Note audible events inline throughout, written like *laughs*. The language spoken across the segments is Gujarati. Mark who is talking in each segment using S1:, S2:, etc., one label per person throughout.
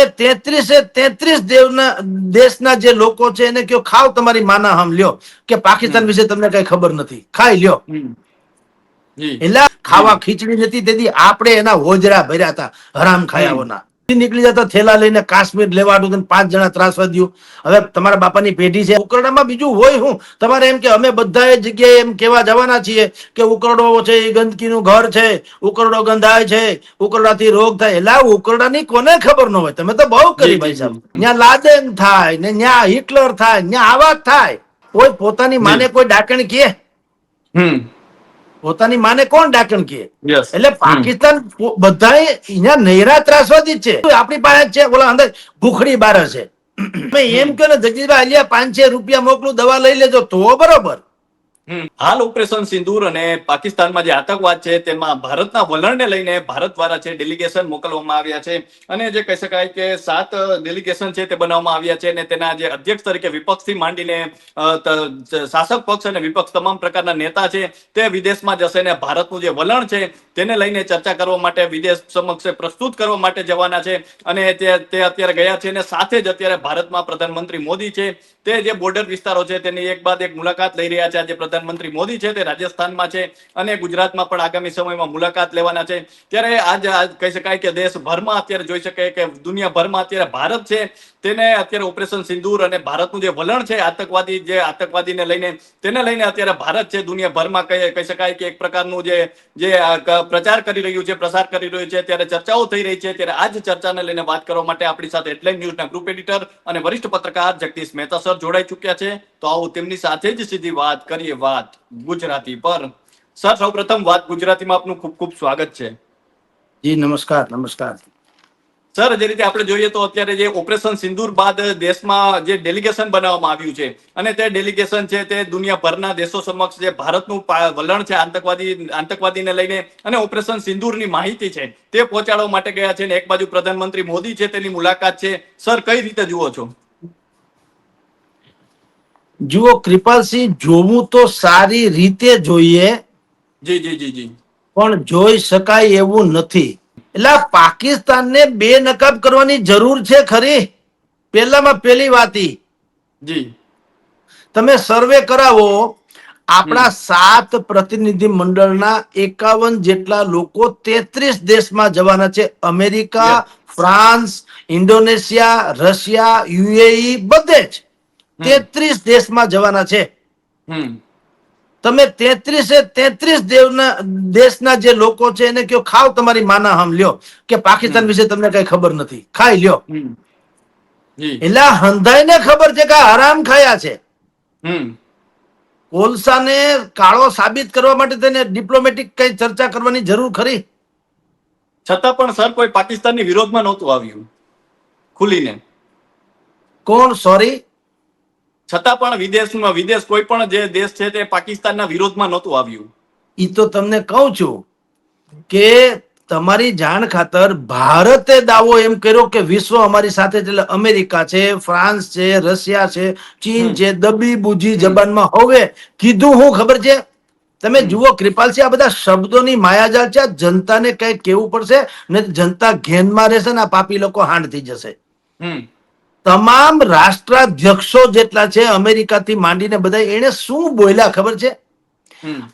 S1: તમે તેત્રીસે તેત્રીસ દેવના દેશના જે લોકો છે એને કયો ખાવ તમારી માના હમ લ્યો. કે પાકિસ્તાન વિશે તમને કઈ ખબર નથી. ખાઈ લ્યો. એટલે ખાવા ખીચડી નથી તેથી આપણે એના હોજરા ભર્યા હતા હરામ ખાયાઓના. નીકળી જતા થેલા લઈને કાશ્મીર લેવાડું તો પાંચ જણા ત્રાસવાદીઓ હવે તમારા બાપાની પેઢી છે. ઉકરડામાં બીજું હોય હું તમારે એમ કે અમે બધા જગ્યાએ એમ કેવા જવાના છીએ કે ઉકરડો છે એ ગંદકીનું ઘર છે ઉકરડો ગંધાય છે ઉકરડાથી રોગ થાય. એટલે આ ઉકરડાની કોને ખબર ન હોય? તમે તો બહુ કરી ભાઈ સાહેબ. ત્યાં લાદેન થાય ને ત્યાં હિટલર થાય ત્યાં આવા થાય. કોઈ પોતાની માને કોઈ ડાકણ કે?
S2: હમ.
S1: પોતાની માને કોણ ડાકણ કહે એટલે પાકિસ્તાન બધા અહીંયા નૈરા ત્રાસવાદી છે. આપણી પાસે છે ઓલા અંદર ભૂખડી બાર છે. એમ કહો ને જગદીશભાઈ અલિયા પાંચસો રૂપિયા મોકલું દવા લઈ લેજો તો બરોબર.
S2: હાલ ઓપરેશન સિંદૂર અને પાકિસ્તાનમાં જે આતંકવાદ છે, તેમાં ભારતના વલણને લઈને ભારત દ્વારા છે ડેલિગેશન મોકલવામાં આવ્યા છે અને જે કહી શકાય કે સાત ડેલિગેશન છે તે બનાવવામાં આવ્યા છે અને તેના જે અધ્યક્ષ તરીકે વિપક્ષથી માંડીને શાસક પક્ષ અને વિપક્ષ તમામ પ્રકારના નેતા છે તે વિદેશમાં જશે ને ભારતનું જે વલણ છે તેને લઈને ચર્ચા કરવા માટે વિદેશ સમક્ષ પ્રસ્તુત કરવા માટે જવાના છે અને તે તે અત્યારે ગયા છે અને સાથે જ અત્યારે ભારતમાં પ્રધાનમંત્રી મોદી છે તે જે બોર્ડર વિસ્તારો છે તેની એક બાદ એક મુલાકાત લઈ રહ્યા છે આજે પ્રધાનમંત્રી મોદી છે, તે રાજસ્થાનમાં છે અને ગુજરાતમાં પણ આગામી સમયમાં મુલાકાત લેવાના છે. ત્યારે આજ કહી શકાય કે દેશભરમાં અત્યારે જોઈ શકાય કે દુનિયાભરમાં અત્યારે ભારત છે, તેને અત્યારે ઓપરેશન સિંદૂર અને ભારતનું જે વલણ છે, આતંકવાદી જે આતંકવાદીને લઈને, તેને લઈને અત્યારે ભારત છે, દુનિયાભરમાં કહી શકાય કે એક પ્રકારનું જે જે પ્રચાર કરી રહ્યું છે, પ્રસાર કરી રહ્યું છે, ત્યારે ચર્ચાઓ થઈ રહી છે, ત્યારે આજ ચર્ચાને લઈને વાત કરવા માટે આપણી સાથે હેડલાઇન ન્યૂઝના ગ્રુપ એડિટર અને વરિષ્ઠ પત્રકાર જગદીશ મહેતા સર જોડાઈ ચૂક્યા છે. તો આવો તેમની સાથે જ સીધી વાત કરીએ વાત ગુજરાતી પર. સર સૌપ્રથમ વાત ગુજરાતીમાં આપનું ખૂબ ખૂબ સ્વાગત છે.
S1: જી નમસ્કાર નમસ્કાર.
S2: સર જે રીતે આપણે જોઈએ તો અત્યારે જે ઓપરેશન સિંદુર બાદ દેશમાં જે ડેલિગેશન બનાવવામાં આવ્યું છે અને તે ડેલિગેશન છે તે દુનિયાભરના દેશો સમક્ષ જે ભારતનું વલણ છે આતંકવાદી આતંકવાદીને લઈને અને ઓપરેશન સિંદુરની માહિતી છે તે પહોંચાડવા માટે ગયા છે ને એક બાજુ પ્રધાનમંત્રી મોદી છે તેની મુલાકાત છે. સર કઈ રીતે જુઓ છો?
S1: જુઓ કૃપાલસિંહ જોવું તો સારી રીતે જોઈએ.
S2: જી જી જી જી.
S1: પણ જોઈ શકાય એવું નથી. એટલે પાકિસ્તાનને બે નકાબ કરવાની જરૂર છે ખરી? પહેલામાં પહેલી વાત
S2: જી.
S1: તમે સર્વે કરાવો આપણા સાત પ્રતિનિધિ મંડળના એકાવન જેટલા લોકો તેત્રીસ દેશમાં જવાના છે. America France Indonesia Russia UAE બધે જ. તેત્રીસ દેશમાં જવાના છે. તમે તેત્રીસે તેત્રીસ દેવના દેશના જે લોકો છે એને કયો ખાવ તમારી માના હમ લ્યો. કે પાકિસ્તાન વિશે તમને કઈ ખબર નથી. ખાઈ લ્યો. એટલે હંધાઈને ખબર છે કે હરામ ખાયા છે. કોલસાને કાળો સાબિત કરવા માટે તેને ડિપ્લોમેટિક કઈ ચર્ચા કરવાની જરૂર ખરી?
S2: છતાં પણ સર કોઈ પાકિસ્તાનની વિરોધમાં નહોતું આવ્યું. ખુલીને.
S1: કોણ? સોરી
S2: છતાં પણ વિદેશમાં વિદેશ કોઈ પણ જે દેશ છે તે પાકિસ્તાનના વિરોધમાં નહોતું આવ્યું.
S1: એ તો તમને કહું છું કે તમારી જાણ ખાતર ભારતે દાવો એમ કર્યો કે વિશ્વ અમારી સાથે એટલે અમેરિકા છે ફ્રાન્સ છે રશિયા છે ચીન છે દબી બુજી જબાનમાં હવે. કીધું હું ખબર છે? તમે જુઓ કૃપાલસિંહ આ બધા શબ્દોની માયાજાળ છે. જનતાને કઈ કેવું પડશે ને જનતા ઘેનમાં રહેશે ને આ પાપી લોકો હાંડ થઈ જશે.
S2: હમ.
S1: તમામ રાષ્ટ્રાધ્યક્ષો જેટલા છે અમેરિકાથી માંડીને બધા એને શું બોલ્યા ખબર છે?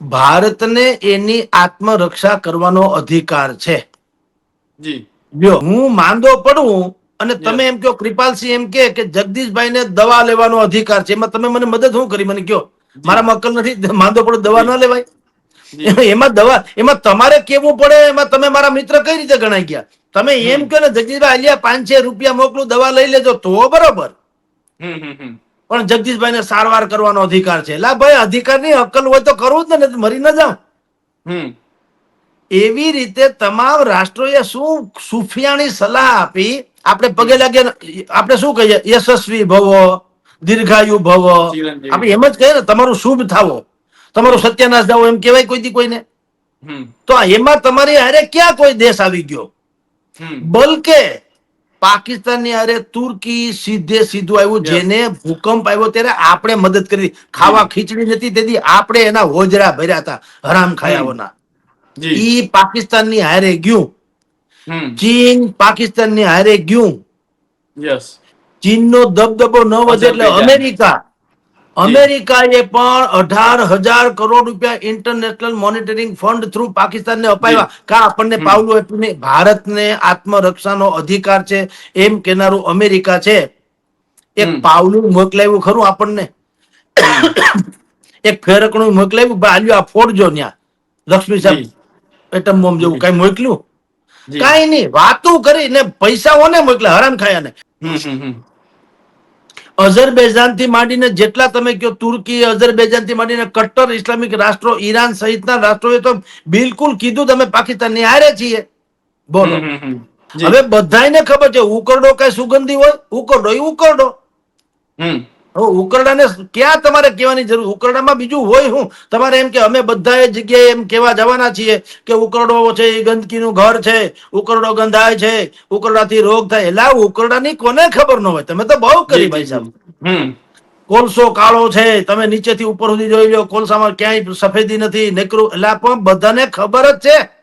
S1: ભારતને એની આત્મરક્ષા કરવાનો અધિકાર છે.
S2: જો.
S1: હું માંદો પડું અને તમે એમ કહો કૃપાલસિંહ એમ કે જગદીશભાઈ ને દવા લેવાનો અધિકાર છે એમાં તમે મને મદદ શું કરી? મને કયો મારા મકલ નથી *laughs* માંદો પડો દવા ન લેવાય. *laughs* એમાં દવા એમાં તમારે કેવું પડે? એમાં તમે મારા મિત્ર કઈ રીતે ગણાઈ ગયા? તમે એમ કહો ને જગદીશભાઈ અલિયા પાંચસો રૂપિયા મોકલું દવા લઈ લેજો તો બરોબર. પણ જગદીશભાઈ ને સારવાર કરવાનો અધિકાર છે. લા ભાઈ અધિકારની અક્કલ હોય તો કરવું જ ને મરી ન જાવ એવી રીતે તમામ રાષ્ટ્રોએ શું સુફિયાણી સલાહ આપી? આપણે પગે લાગે આપણે શું કહીએ? યશસ્વી ભવો દીર્ઘાયુ ભવ. આપણે એમ જ કહીએ ને તમારું શુભ થાવો. તમારું સત્યાનાશ થાવો એમ કહેવાય કોઈ દી કોઈને. તો એમાં તમારી હારે ક્યાં કોઈ દેશ આવી ગયો? બલકે પાકિસ્તાનની અરે તુર્કી સીધે સીધું આવ્યું જેને ભૂકંપ આવ્યો ત્યારે આપણે મદદ કરી. ખાવા ખીચડી નથી તેથી આપણે એના હોજરા ભર્યા હતા હરામ ખાયાઓના. ઈ પાકિસ્તાનની હારે ગયું. ચીન પાકિસ્તાનની હારે ગયું.
S2: યસ
S1: ચીનનો દબદબો ન વધે એટલે અમેરિકા અમેરિકાએ પણ અઢાર હજાર કરોડ રૂપિયા ઇન્ટરનેશનલ મોનિટરિંગ ફંડ થ્રુ પાકિસ્તાનને અપાવ્યા. કા આપણને પાવલું આપ્યું નહીં. ભારતને આત્મરક્ષાનો અધિકાર છે. એમ કેનારું અમેરિકા છે. એક પાવલું મોકલાવ્યું ખરું આપણને? એક ફેરકણું મોકલાવ્યું. ભાઈ આ ફોડજો ત્યાં લક્ષ્મી સાહેબ એટમ બોમ્બ જેવું કઈ મોકલ્યું. કઈ નહીં. વાતું કરીને પૈસાઓને મોકલ્યા. હરામ ખાયાને. અઝરબૈજાનથી માંડીને જેટલા તમે કહો તુર્કી અઝરબૈજાનથી માંડીને કટ્ટર ઇસ્લામિક રાષ્ટ્રો ઈરાન સહિતના રાષ્ટ્રોએ તો બિલકુલ કીધું તમે પાકિસ્તાનની હારે છીએ. બોલો. હવે બધાને ખબર છે ઉકરડો કઈ સુગંધી હોય? ઉકરડો એ ઉકરડો. ઉકરડાને ક્યાં તમારે કહેવાની જરૂર? ઉકરડામાં બીજું હોય હું? તમારે એમ કે અમે બધા જગ્યાએ એમ કહેવા જવાના છીએ કે ઉકરડો છે એ ગંદકીનું ઘર છે ઉકરડો ગંધાય છે ઉકરડાથી રોગ થાય. એટલે ઉકરડા ઉકરડાની કોને ખબર ન હોય? તમે તો બહુ કરી ભાઈ સાહેબ.
S2: હમ.
S1: કોલસો કાળો છે તમે નીચેથી ઉપર સુધી જોઈ લો કોલસામાં ક્યાંય સફેદી નથી નેકરું એટલે પણ બધાને ખબર જ છે.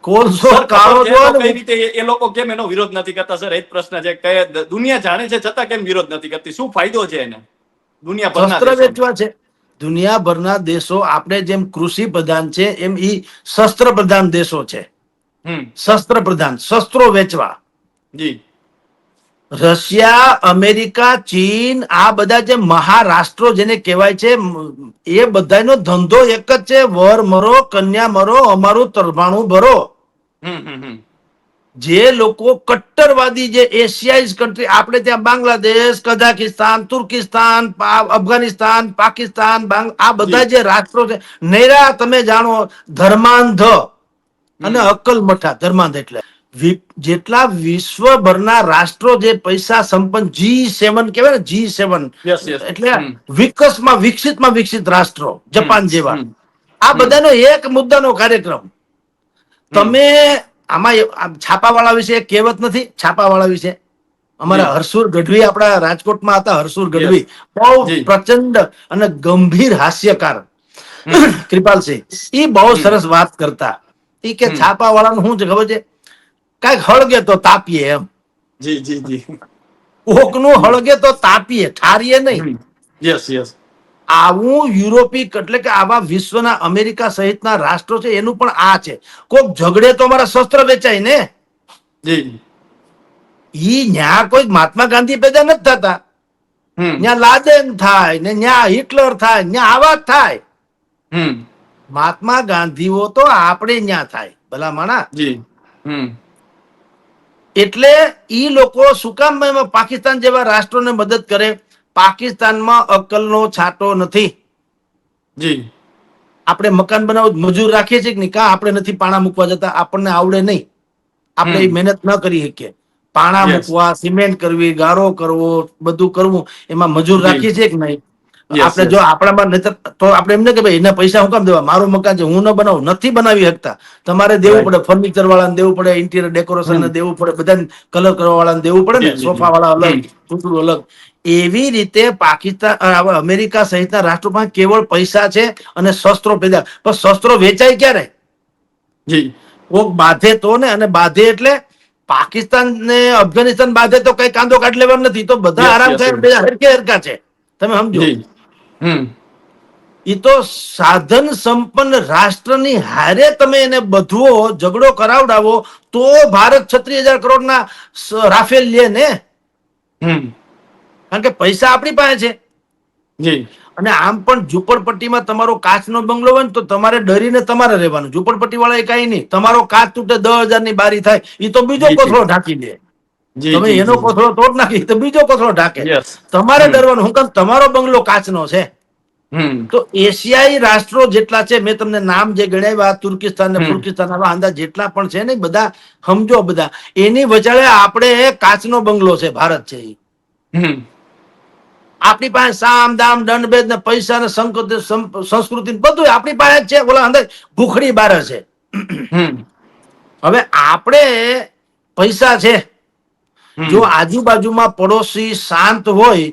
S1: કોલસો કાળો
S2: ખબર છે
S1: જો
S2: તો કઈ રીતે એ- લોકો કેમ એનો વિરોધ નથી કરતા? સર એ જ પ્રશ્ન છે કે દુનિયા જાણે છે છતાં કેમ વિરોધ નથી કરતી? શું ફાયદો છે એને? દુનિયાભરના
S1: શસ્ત્ર વેચવા છે. દુનિયાભરના દેશો આપણે જેમ કૃષિ પ્રધાન છે એમ ઈ શસ્ત્ર પ્રધાન દેશો છે. શસ્ત્ર પ્રધાન શસ્ત્રો વેચવા.
S2: જી.
S1: રશિયા અમેરિકા ચીન આ બધા જે મહારાષ્ટ્રો જેને કહેવાય છે એ બધાનો ધંધો એક જ છે. વર મરો કન્યા મરો અમારું તરભાણું ભરો. જે લોકો કટ્ટરવાદી જે એશિયાઈઝ કન્ટ્રી આપણે ત્યાં બાંગ્લાદેશ કઝાકિસ્તાન તુર્કિસ્તાન અફઘાનિસ્તાન પાકિસ્તાન આ બધા જે. રાષ્ટ્રો છે નૈરા તમે જાણો ધર્માંધ અને અક્કલ મઠા ધર્માંધ એટલે. જેટલા વિશ્વભરના રાષ્ટ્રો જે પૈસા સંપન્ન જી સેવન કહેવાય ને જી સેવન. એટલે વિકસમાં વિકસિતમાં વિકસિત રાષ્ટ્રો જપાન જેવા. આ બધાનો એક મુદ્દાનો કાર્યક્રમ. તમે આમાં એ- છાપાવાળા વિશે કહેવત નથી છાપાવાળા વિશે. અમારા હરસુર ગઢવી આપણા રાજકોટમાં હતા હરસુર ગઢવી. બહુ પ્રચંડ અને ગંભીર હાસ્યકાર. *coughs* કૃપાલસિંહ એ બહુ સરસ વાત કરતા. ઈ કે છાપાવાળાનું શું છે ખબર છે કાંઈક હળગે તો તાપીએ એમ.
S2: જી જી જી.
S1: કોકનું હળગે તો તાપીએ ઠારીએ નહીં.
S2: યસ યસ
S1: આવું યુરોપિક એટલે કે આવા વિશ્વના અમેરિકા સહિતના રાષ્ટ્રો છે એનું પણ આ છે. કોક ઝઘડે તો અમારા શસ્ત્ર વેચાય ને? ઈ ન્યા કોઈ મહાત્મા ગાંધી પેદા નથી થતા. ન્યા લાદેન થાય ને ન્યા હિટલર થાય ન્યા આવા થાય. મહાત્મા ગાંધીઓ તો આપણે ન્યા થાય. ભલા માણા એટલે ઈ લોકો શું કામ પાકિસ્તાન જેવા રાષ્ટ્રોને મદદ કરે? પાકિસ્તાનમાં અક્કલનો છાંટો નથી.
S2: જી.
S1: આપણે મકાન બનાવ મજૂર રાખીએ છીએ કે નહીં? કા આપણે નથી પાણા મૂકવા જતા? આપણને આવડે નહીં. આપણે મહેનત ન કરી શકીએ. પાણા મૂકવા સિમેન્ટ કરવી ગારો કરવો બધું કરવું એમાં મજૂર રાખીએ છીએ કે નહીં? આપણે જો આપણામાં નહીંતર તો આપણે એમ ને કે ભાઈ એના પૈસા હું કામ દેવા? મારું મકાન છે હું ન બનાવું. નથી બનાવી શકતા. તમારે દેવું પડે ફર્નિચર વાળાને દેવું પડે ઇન્ટિરિયર ડેકોરેશન ને દેવું પડે બધાને કલર કરવા વાળાને દેવું પડે ને સોફા વાળા અલગ. પૂતળું અલગ. એવી રીતે પાકિસ્તાન અમેરિકા સહિતના રાષ્ટ્રોમાં કેવળ પૈસા છે અને શસ્ત્રો પેદા પણ શસ્ત્રો વેચાય ક્યારે?
S2: જી.
S1: કોક બાંધે તો ને અને બાંધે એટલે પાકિસ્તાન ને અફઘાનિસ્તાન બાંધે તો કઈ કાંદો કાઢ લેવાનો નથી. તો બધા આરામ થાય હરકે હરકા છે. તમે સમજો. એ તો સાધન સંપન્ન રાષ્ટ્રની હારે તમે એને બધવો ઝઘડો કરાવડાવો તો ભારત છત્રીસ હજાર કરોડના રાફેલ લે ને.
S2: હમ.
S1: કારણ કે પૈસા આપણી પાસે છે.
S2: જી.
S1: અને આમ પણ ઝુંપડપટ્ટીમાં તમારો કાચનો બંગલો હોય ને તો તમારે ડરીને તમારે રહેવાનું. ઝુંપડપટ્ટી વાળા એ કઈ નહીં. તમારો કાચ તૂટે દસ હજારની બારી થાય. એ તો બીજો. કોથળો ઢાંકી દે. તમે એનો કોથળો તોડ નાખી તો બીજો કોથળો ઢાકે. તમારે ડરવાનું હું કહું તમારો બંગલો કાચનો છે. તો એશિયાઈ રાષ્ટ્રો જેટલા છે મેં તમને નામ જે ગણાવ્યા તુર્કિસ્તાન ને. ફુર્કિસ્તાન આવા અંદાજ જેટલા પણ છે ને બધા સમજો બધા. એની વચાળે આપણે કાચનો બંગલો છે ભારત છે આપણી પાસે સામ દામ દંડભેદ ને પૈસા ને સંસ્કૃતિ સંસ્કૃતિ બધું આપણી પાસે છે ઓલા અંદર ભૂખડી બાર છે. હવે આપણે પૈસા છે. જો આજુબાજુમાં પડોશી શાંત હોય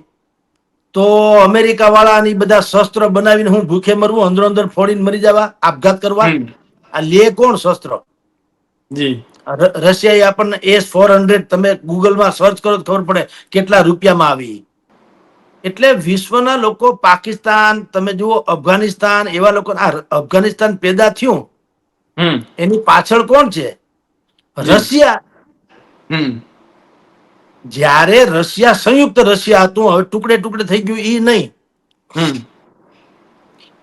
S1: તો અમેરિકા વાળા બધા શસ્ત્ર બનાવીને હું ભૂખે મરવું અંદર અંદર ફોડીને મરી જવા આપઘાત કરવા? આ લે કોણ શસ્ત્ર? રશિયા રશિયાએ આપણને એસ ફોર હંડ્રેડ તમે ગૂગલમાં સર્ચ કરો ખબર પડે કેટલા રૂપિયામાં આવી. એટલે વિશ્વના લોકો પાકિસ્તાન તમે જુઓ અફઘાનિસ્તાન એવા લોકો આ અફઘાનિસ્તાન પેદા થયું. એની પાછળ કોણ છે? રશિયા.
S2: હમ.
S1: જ્યારે રશિયા સંયુક્ત રશિયા હતું હવે ટુકડે ટુકડે થઈ ગયું એ નહીં.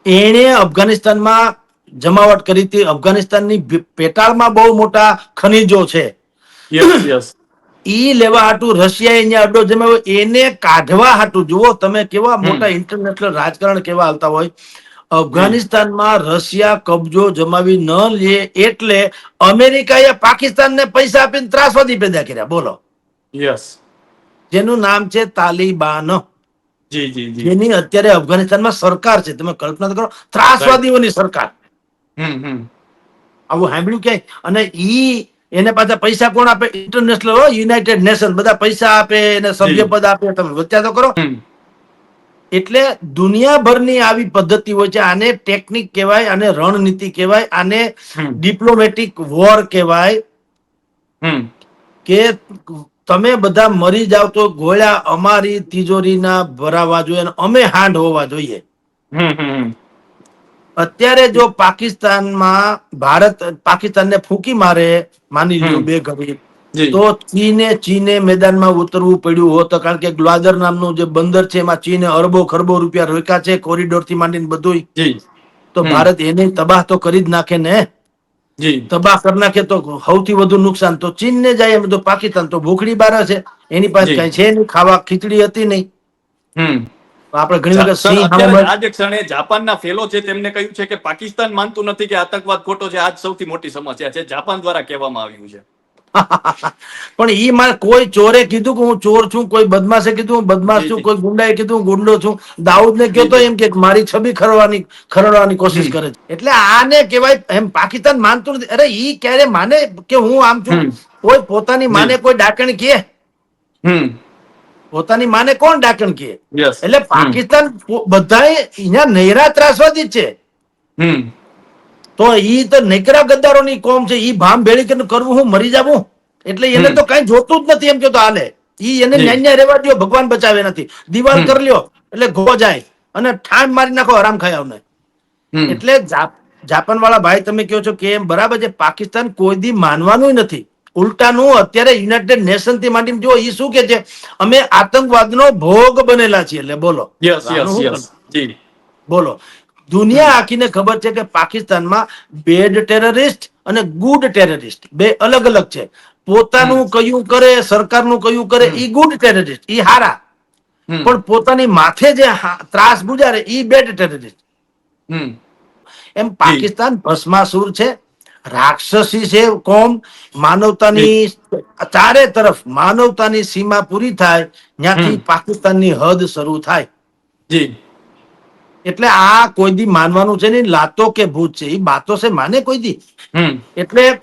S1: એણે અફઘાનિસ્તાનમાં જમાવટ કરી હતી. અફઘાનિસ્તાનની પેટાળમાં બહુ મોટા ખનિજો છે. ઈ લેવા હાટું રશિયા અહીંયા અડ્ડો જમાવ્યો. એને કાઢવા હાટું જુઓ તમે કેવા મોટા ઇન્ટરનેશનલ રાજકારણ કેવા હાલતા હોય. અફઘાનિસ્તાનમાં રશિયા કબજો જમાવી ન લે એટલે અમેરિકાએ પાકિસ્તાનને પૈસા આપીને ત્રાસવાદી પેદા કર્યા. બોલો.
S2: યસ
S1: જેનું નામ છે તાલિબાન.
S2: જી જી જી.
S1: જેની અત્યારે અફઘાનિસ્તાનમાં સરકાર છે. તમે કલ્પના કરો ત્રાસવાદીઓની સરકાર. આવું સાંભળ્યું ક્યાંય? અને ઈ એને પાછા પૈસા કોણ આપે? ઇન્ટરનેશનલ યુનાઇટેડ નેશન બધા પૈસા આપે એને સભ્યપદ આપે. તમે વચ્ચા તો કરો. એટલે દુનિયાભરની આવી પદ્ધતિ હોય છે. આને ટેકનિક કહેવાય આને રણનીતિ કહેવાય આને ડિપ્લોમેટિક વોર કહેવાય
S2: હમ.
S1: કે તમે બધા મરી જાવ તો ગોળા અમારી તિજોરીના ભરાવા જોઈએ અને અમે હાંડ હોવા જોઈએ. અત્યારે જો પાકિસ્તાનમાં ભારત પાકિસ્તાનને ફૂંકી મારે માની લ્યો બે ઘડી તો ચીને ચીને મેદાનમાં ઉતરવું પડ્યું હોત કારણ કે ગ્વાદર નામનું જે બંદર છે એમાં ચીને અરબો ખરબો રૂપિયા રોક્યા છે કોરિડોરથી માંડીને બધું તો ભારત એને તબાહ તો કરી જ નાખે ને?
S2: જી
S1: તબાહ કરી નાખે તો સૌથી વધુ નુકસાન તો ચીન ને જાય એમ તો પાકિસ્તાન તો ભૂખડી બાર છે. એની પાસે કઈ છે નહીં ખાવા ખીચડી હતી નહીં.
S2: હમ.
S1: તો આપણે ઘણી વખત
S2: આજે ક્ષણે જાપાનના ફેલો છે તેમને કહ્યું છે કે પાકિસ્તાન માનતું નથી કે આતંકવાદ ખોટો છે આજ સૌથી મોટી સમસ્યા છે જાપાન દ્વારા કહેવામાં આવ્યું છે.
S1: પણ ઈ મારે કોઈ ચોરે કીધું કે હું ચોર છું કોઈ બદમાશે કીધું હું બદમાશ છું કોઈ ગુંડાએ કીધું હું ગુંડો છું. દાઉદ ને કહેતો એમ કે મારી છબી ખરવાની ખરડવાની કોશિશ કરે છે. એટલે આને કહેવાય એમ પાકિસ્તાન માનતું નથી. અરે ઈ ક્યારે માને કે હું આમ છું? કોઈ પોતાની માને કોઈ ડાકણ કે
S2: હમ.
S1: પોતાની માને કોણ ડાકણ કે એટલે પાકિસ્તાન બધાએ અહીંયા નૈરા ત્રાસવાદી છે.
S2: હમ.
S1: તો ઈ તો નેકરા ગદ્દારોની કોમ છે. ઈ ભામ ભેળી કરીને કરવું હું મરી જાવું એટલે એને તો કઈ જોતું જ નથી એમ કે તો હાલે ઈ એને. ન્યાય રહેવા દો ભગવાન બચાવે નથી. દિવાલ કરી લ્યો એટલે ઘો જાય અને ઠામ મારી નાખો આરામ ખાયાવને એટલે જાપાન વાળા ભાઈ તમે કહો છો કે એમ બરાબર છે પાકિસ્તાન કોઈ દી માનવાનું નથી. ઉલટાનું અત્યારે યુનાઇટેડ નેશનથી માંડી જો ઈ શું કે છે? અમે આતંકવાદનો ભોગ બનેલા છીએ. એટલે બોલો. આનું બોલો. દુનિયા આખીને ખબર છે કે પાકિસ્તાનમાં બેડ ટેરરિસ્ટ અને ગુડ ટેરરિસ્ટ બે અલગ અલગ છે. પોતાનું કયું કરે સરકારનું કયું કરે ઈ ગુડ ટેરરિસ્ટ ઈ હારા. પણ પોતાની માથે જે ત્રાસ ગુજારે ઈ બેડ ટેરરિસ્ટ એમ પાકિસ્તાન ભસ્માસુર છે. રાક્ષસી છે કોમ માનવતાની ચારે તરફ માનવતાની સીમા પૂરી થાય ત્યાંથી. પાકિસ્તાનની હદ શરૂ થાય.
S2: જી.
S1: એટલે આ કોઈ દી માનવાનું છે નહીં લાતો કે ભૂત છે એ બાતો છે માને કોઈ દી? એટલે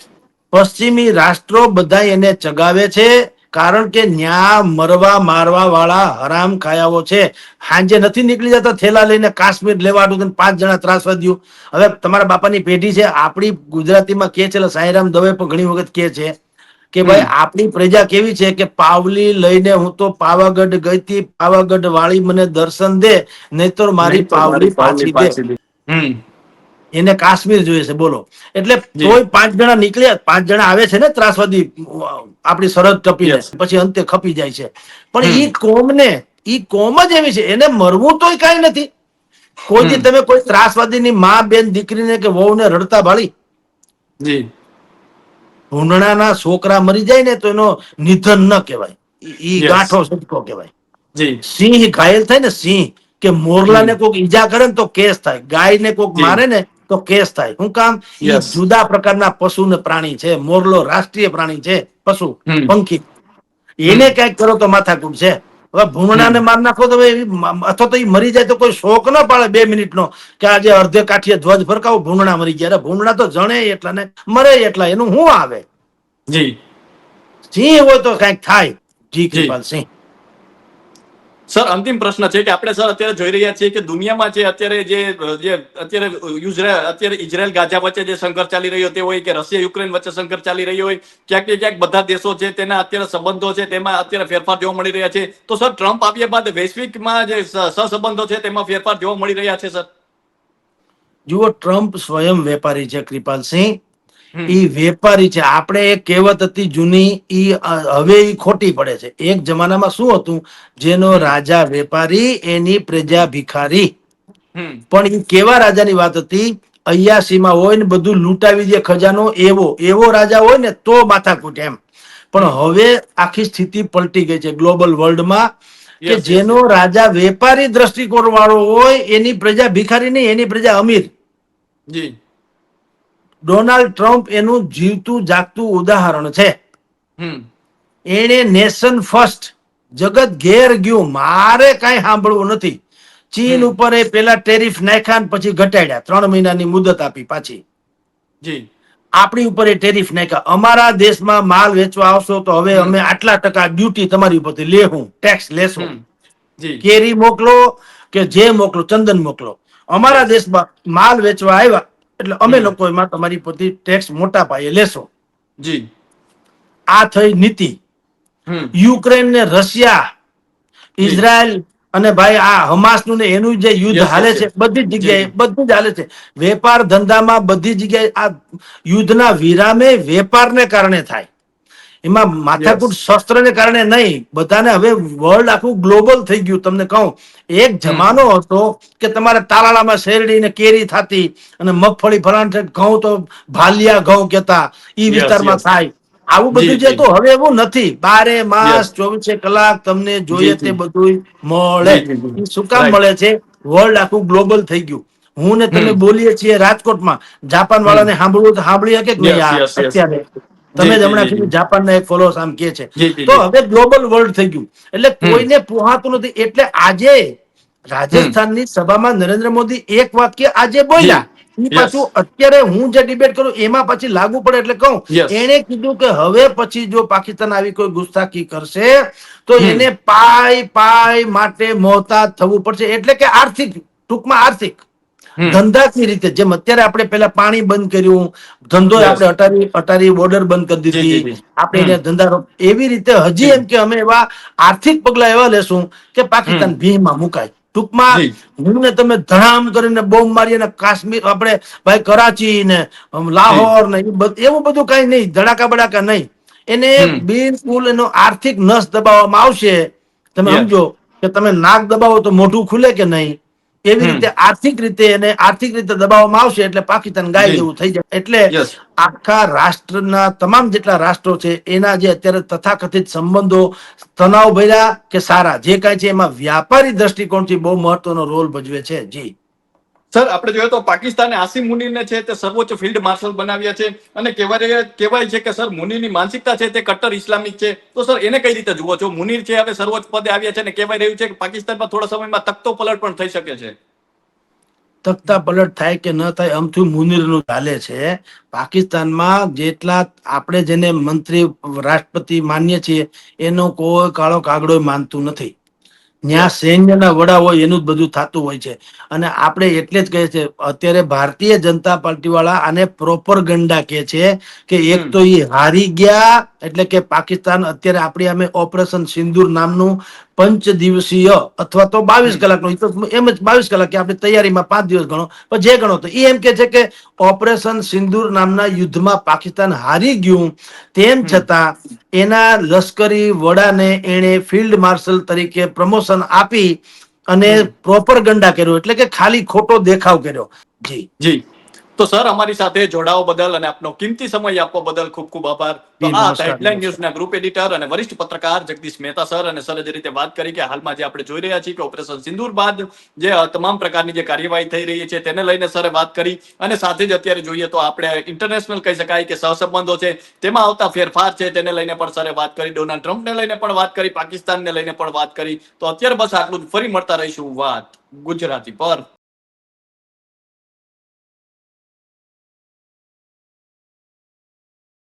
S1: પશ્ચિમી રાષ્ટ્રો બધા એને ચગાવે છે કારણ કે ન્યા મરવા મારવા વાળા હરામ ખાયાઓ છે. હાંજે નથી નીકળી જતા થેલા લઈને કાશ્મીર લેવા પાંચ જણા ત્રાસવાદીઓ હવે તમારા બાપાની પેઢી છે આપણી ગુજરાતીમાં કે છે સાંઈરામ દવે પણ ઘણી વખત કે છે. કે ભાઈ આપણી પ્રજા કેવી છે કે પાવલી લઈને હું તો પાવાગઢ ગઈ હતી પાવાગઢ વાળી મને દર્શન દે નહીતર મારી પાવલી પાછી દે. એને કાશ્મીર જોઈએ છે બોલો. એટલે કોઈ પાંચ જણા નીકળ્યા પાંચ જણા આવે છે ને ત્રાસવાદી આપણી સરહદ ટપીને. પછી અંતે ખપી જાય છે. પણ. ઈ કોમને ઈ કોમ જ એવી છે એને મરવું તોય કઈ નથી. કોઈ તમે કોઈ ત્રાસવાદીની મા બેન દીકરીને કે વહુને રડતા ભાળી.
S2: જી.
S1: ભૂંડણાના છોકરા મરી જાય ને તો એનો નિધન ન કહેવાય. ઈ- ગાંઠો સદકો કહેવાય. સિંહ ઘાયલ થાય ને સિંહ કે મોરલાને કોઈક ઈજા કરે ને તો કેસ થાય. ગાયને કોઈક મારે ને તો કેસ થાય. શું કામ. જુદા પ્રકારના પશુ ને પ્રાણી છે. મોરલો રાષ્ટ્રીય પ્રાણી છે પશુ પંખી. એને કંઈક કરો તો માથાકૂટ છે. ભૂમણાને માર નાખો તો હવે અથવા તો ઈ મરી જાય તો કોઈ શોક ન પાડે બે મિનિટનો કે આજે અડધે કાઠીએ ધ્વજ ફરકાવો ભૂમણા મરી ગયા. ભૂમણા તો જણે એટલા ને મરે એટલા એનું શું આવે?
S2: જી.
S1: સિંહ હોય તો કંઈક થાય. જી. કૃપાલ સિંહ.
S2: સર, અંતિમ પ્રશ્ન છે કે આપણે, સર, અત્યારે જોઈ રહ્યા છીએ કે દુનિયામાં જે અત્યારે જે જે અત્યારે યુઝરાયલ અત્યારે ઇઝરાયલ ગાઝા વચ્ચે જે સંઘર્ષ ચાલી રહ્યો તે હોય કે રશિયા, યુક્રેન વચ્ચે સંઘર્ષ ચાલી રહ્યો હોય, ક્યાંક ને ક્યાંક બધા દેશો છે તેના અત્યારે સંબંધો છે તેમાં અત્યારે ફેરફાર જોવા મળી રહ્યા છે. તો, સર, ટ્રમ્પ આવ્યા બાદ વૈશ્વિકમાં જે સહસંબંધો છે તેમાં ફેરફાર જોવા મળી રહ્યા છે, સર?
S1: જુઓ, ટ્રમ્પ સ્વયં વેપારી છે, કૃપાલસિંહ. ઈ વેપારી છે. આપણે એક કહેવત હતી જૂની ઈ હવે ઈ ખોટી પડે છે. એક જમાનામાં શું હતું? જેનો રાજા વેપારી એની પ્રજા ભિખારી. પણ ઈ કેવા રાજાની વાત હતી? અયાસીમાં હોય ને બધું લૂંટાવી દે ખજાનો એવો એવો રાજા હોય ને તો માથાકૂટ એમ. પણ હવે આખી સ્થિતિ પલટી ગઈ છે ગ્લોબલ વર્લ્ડમાં કે જેનો રાજા વેપારી દ્રષ્ટિકોણ વાળો હોય એની પ્રજા ભિખારી નહીં એની પ્રજા અમીર.
S2: જી.
S1: ડોનાલ્ડ ટ્રમ્પ એનું જીવતું જાગતું ઉદાહરણ છે. એણે નેશન ફર્સ્ટ જગત ઘેર ગયું મારે કઈ સાંભળવું નથી. ચીન ઉપર એ પેલા ટેરિફ નાખ્યા પછી ઘટાડ્યા ત્રણ મહિનાની મુદત આપી પાછી.
S2: જી.
S1: આપણી ઉપર એ ટેરિફ નાખ્યા અમારા દેશમાં માલ વેચવા આવશો તો હવે અમે આટલા ટકા ડ્યુટી તમારી ઉપરથી લેવું ટેક્સ લેશું. કેરી મોકલો કે જે મોકલો ચંદન મોકલો. અમારા દેશમાં માલ વેચવા આવ્યા એટલે અમે લોકો એમાં તમારી પરથી ટેક્સ મોટા પાયે લેશો.
S2: જી.
S1: આ થઈ નીતિ. યુક્રેન ને રશિયા ઇઝરાયલ અને ભાઈ આ હમાસનું ને એનું જે યુદ્ધ હાલે છે બધી જ જગ્યાએ. બધું જ હાલે છે. વેપાર ધંધામાં બધી જગ્યાએ આ યુદ્ધના વિરામે વેપારને કારણે થાય. એમાં માથાકૂટ શસ્ત્રને કારણે નહીં બધાને હવે વર્લ્ડ આખું ગ્લોબલ થઈ ગયું તમને કહું. એક જમાનો હતો કે તમારે તાલાળામાં શેરડી ને કેરી થતી અને મગફળી ફરાણ ઘઉં તો ભાલિયા ઘઉં કેતા ઈ વિસ્તારમાં થાય. આવું બધું
S2: જે
S1: તો હવે એવું નથી. બારે માસ ચોવીસે કલાક તમને જોઈએ તે બધું મળે. શું કામ મળે છે? વર્લ્ડ આખું ગ્લોબલ થઈ ગયું. હું ને તમે બોલીએ છીએ રાજકોટમાં. જાપાન વાળાને સાંભળવું તો સાંભળી શકે કે નહીં. અત્યારે. તમે જ હમણાં કીધું જાપાનના એક ફોલોઅર્સ આમ કે છે. તો હવે ગ્લોબલ વર્લ્ડ થઈ ગયું. એટલે કોઈને પોહાતું નથી. એટલે આજે રાજસ્થાનની સભામાં નરેન્દ્ર મોદી એક વાક્ય આજે બોલ્યા. પાછું અત્યારે હું જે ડિબેટ કરું એમાં પછી લાગુ પડે એટલે કહું. એને કીધું કે હવે પછી જો પાકિસ્તાન આવી કોઈ ગુસ્તાખી કરશે તો એને પાય પાય માટે મોહતાજ થવું પડશે. એટલે કે આર્થિક ટૂંકમાં આર્થિક. ધંધાકીય રીતે. જેમ અત્યારે આપણે પેલા પાણી બંધ કર્યું ધંધો. આપણે અટારી અટારી બોર્ડર બંધ કરી દીધી. આપણે ધંધા એવી રીતે હજી એમ કે અમે એવા આર્થિક પગલા એવા લેશું કે પાકિસ્તાન. ભીમાં મુકાય. ટૂંકમાં હું ને તમે ધડામ કરીને બોમ્બ મારી અને કાશ્મીર આપણે ભાઈ કરાચી ને લાહોર ને એવું બધું કઈ નહીં ધડાકા બડાકા નહીં. એને. બિલકુલ એનો આર્થિક નસ દબાવવામાં આવશે. તમે સમજો કે તમે નાક દબાવો તો મોઢું ખુલે કે નહીં? એવી રીતે આર્થિક રીતે એને આર્થિક રીતે દબાવવામાં આવશે એટલે પાકિસ્તાન ગાય. જેવું થઈ જાય. એટલે આખા રાષ્ટ્રના તમામ જેટલા રાષ્ટ્રો છે એના જે અત્યારે તથાકથિત સંબંધો તણાવ ભર્યા કે સારા જે કાંઈ છે એમાં વ્યાપારી દ્રષ્ટિકોણથી બહુ મહત્વનો રોલ ભજવે છે. જી.
S2: સર, આપણે જોઈએ તો પાકિસ્તાને આસિમ મુનીરને છે તે સર્વોચ્ચ ફિલ્ડ માર્શલ બનાવ્યા છે અને કહેવાય કહેવાય છે કે, સર, મુનીરની માનસિકતા છે તે કટ્ટર ઇસ્લામિક છે. તો, સર, એને કઈ રીતે જુઓ છો? મુનીર છે, હવે સર્વોચ્ચ પદે આવ્યા છે અને કહેવાય રહ્યું છે કે પાકિસ્તાનમાં થોડા સમયમાં તખ્તો પલટ પણ થઈ શકે છે.
S1: તકતા પલટ થાય કે ન થાય અમથું મુનીરનું ચાલે છે. પાકિસ્તાનમાં જેટલા આપણે જેને મંત્રી, રાષ્ટ્રપતિ માન્ય છીએ, એનો કોઈ કાળો કાગડો માનતું નથી. ત્યાં સૈન્યના વડા હોય એનું જ બધું થતું હોય છે. અને આપણે એટલે જ કહે છે અત્યારે ભારતીય જનતા પાર્ટી વાળા આને પ્રોપર ગંડા કે છે કે એક તો એ હારી ગયા એટલે કે પાકિસ્તાન અત્યારે આપણી અમે ઓપરેશન સિંદૂર નામનું પંચ દિવસીય અથવા તો બાવીસ કલાકનું. એમ જ બાવીસ કલાક કે આપણે તૈયારીમાં પાંચ દિવસ ગણો. પણ જે ગણો તો એ એમ કે છે કે ઓપરેશન સિંદૂર નામના યુદ્ધમાં પાકિસ્તાન હારી ગયું. તેમ છતાં એના લશ્કરી વડાને એણે ફિલ્ડ માર્શલ તરીકે પ્રમોશન આપી અને પ્રોપર ગંડા કર્યો. એટલે કે ખાલી ખોટો દેખાવ કર્યો. જી.
S2: જી. તો સર અમારી સાથે જોડાવા બદલ અને આપનો કિંમતી સમય આપવા બદલ ખૂબ ખૂબ આભાર. તો આ હેડલાઇન. ન્યૂઝના ગ્રુપ એડિટર અને વરિષ્ઠ પત્રકાર જગદીશ મહેતા સર અને સર જે રીતે વાત કરી કે હાલમાં જે આપણે જોઈ રહ્યા છીએ કે ઓપરેશન સિંદૂર બાદ જે તમામ પ્રકારની જે કાર્યવાહી થઈ રહી છે તેને લઈને સરે વાત કરી અને સાથે જ અત્યારે જોઈએ તો આપણે ઇન્ટરનેશનલ કહી શકાય કે સહસંબંધો છે તેમાં આવતા ફેરફાર છે તેને લઈને પણ સરે વાત કરી. ડોનાલ્ડ ટ્રમ્પને લઈને પણ વાત કરી પાકિસ્તાનને લઈને પણ વાત કરી. તો અત્યારે બસ આટલું ફરી મળતા રહીશું વાત ગુજરાતી પર.